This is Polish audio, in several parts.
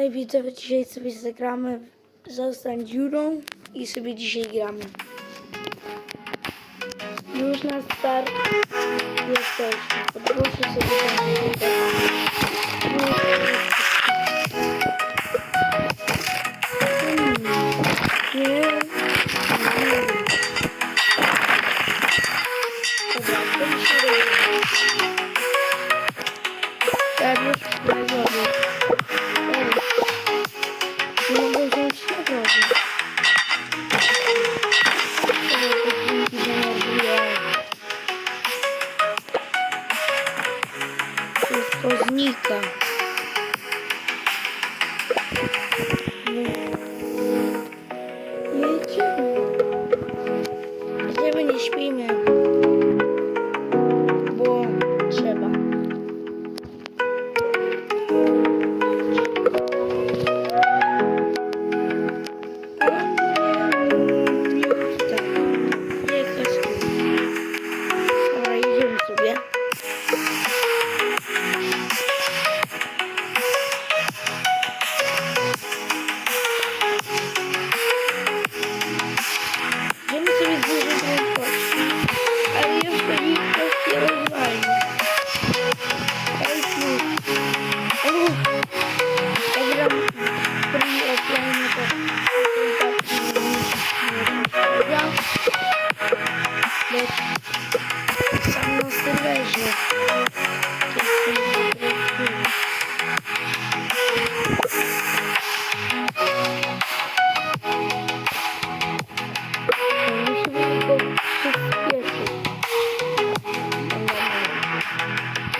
Hej widzowie, dzisiaj sobie zagramy Zostań dziurą i sobie dzisiaj gramy. Już na start jesteśmy. Podróży sobie tam Nie. Nie. Что?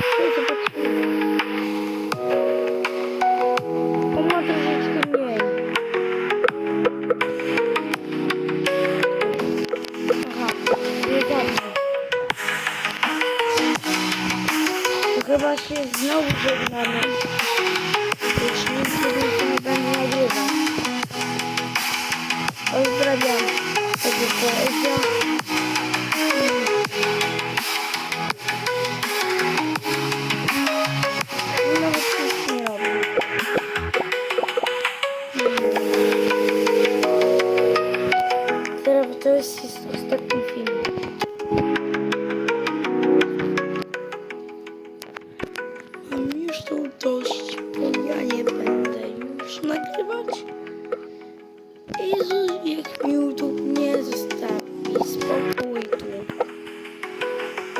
Thank you. To jest, jest ostatni film. Mam już tu dość, bo ja nie będę już nagrywać. Jezu, jak mi YouTube nie zostawi spokój tu.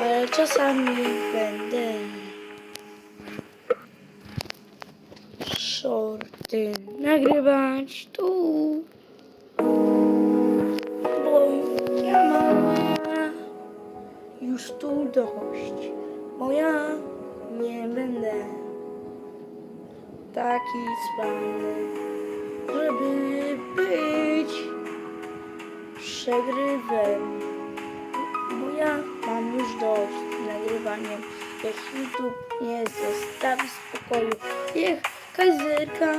Ale czasami będę shorty nagrywać tu. Już tu dość, bo ja nie będę taki cwany, żeby być przegrywem. Bo ja mam już dość nagrywaniem, jak YouTube nie zostawi spokoju. Niech kazerka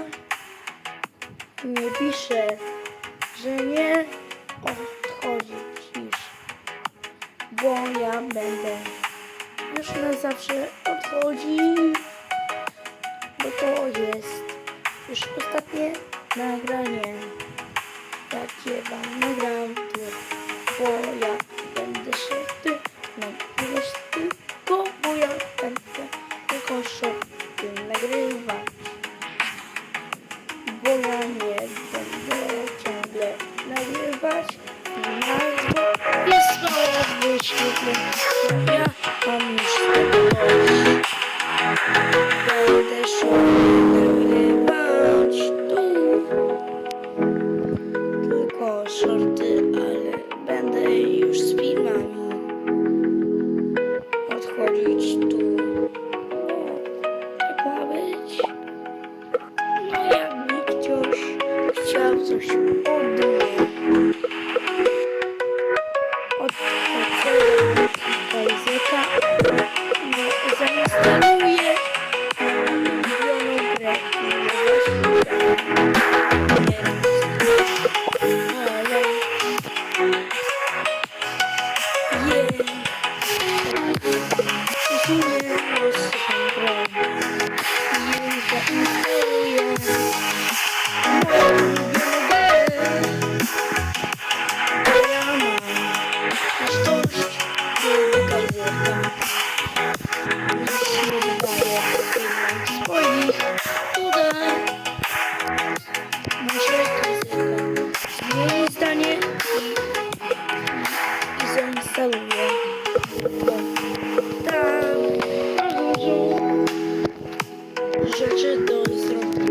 nie pisze, że nie odchodzi bo ja będę już na zawsze odchodzić, bo to jest już ostatnie nagranie, jakie wam nagram bo ja Brothers. відео зроблю.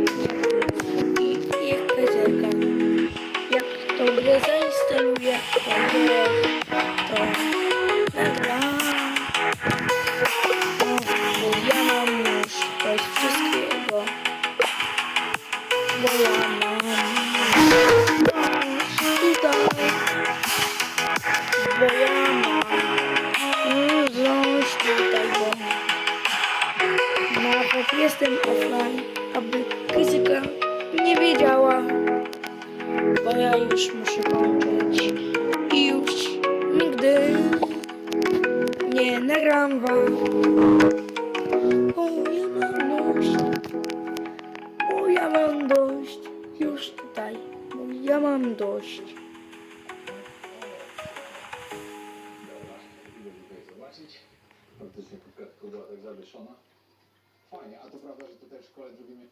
Nie nagram wam, bo ja mam dość, bo ja mam dość, już tutaj, bo ja mam dość. Faktycznie kukatka była tak zawieszona. Fajnie, a to prawda, że tutaj w szkole drugim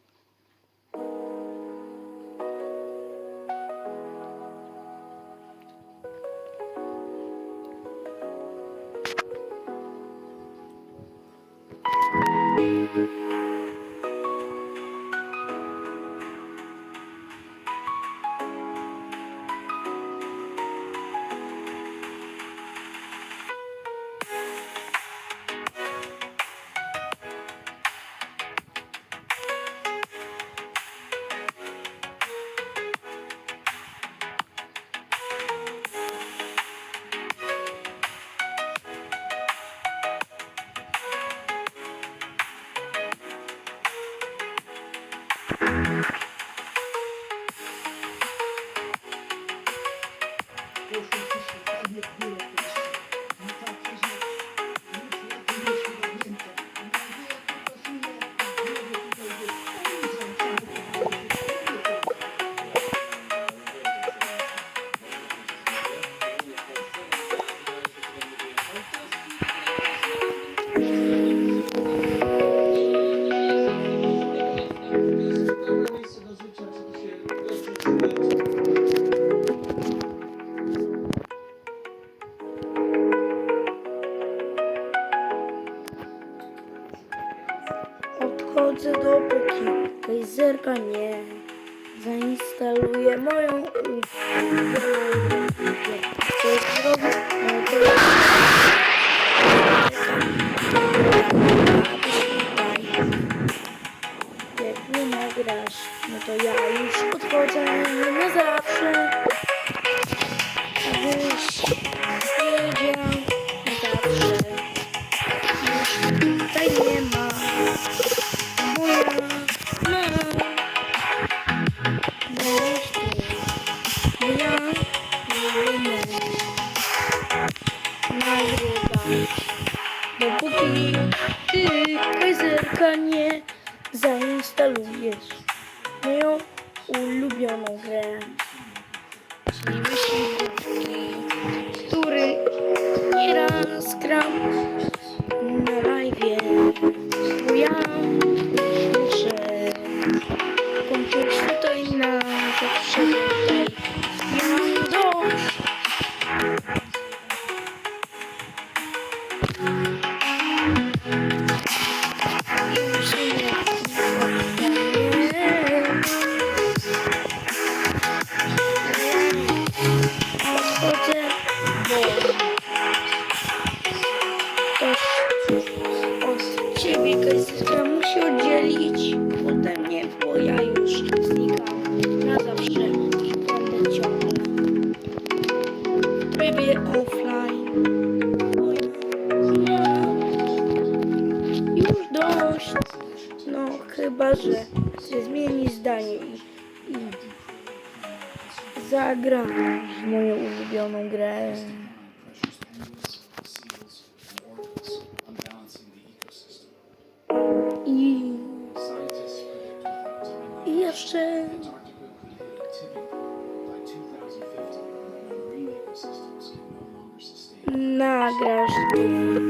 Thank you. Nie zainstalujesz moją ulubioną grę. Czyli wyścigówki, który nieraz gram na live. Bo ja muszę kończyć tutaj na zawsze chyba, że się zmieni zdanie i, i zagra moją ulubioną grę. I, i jeszcze Antarctica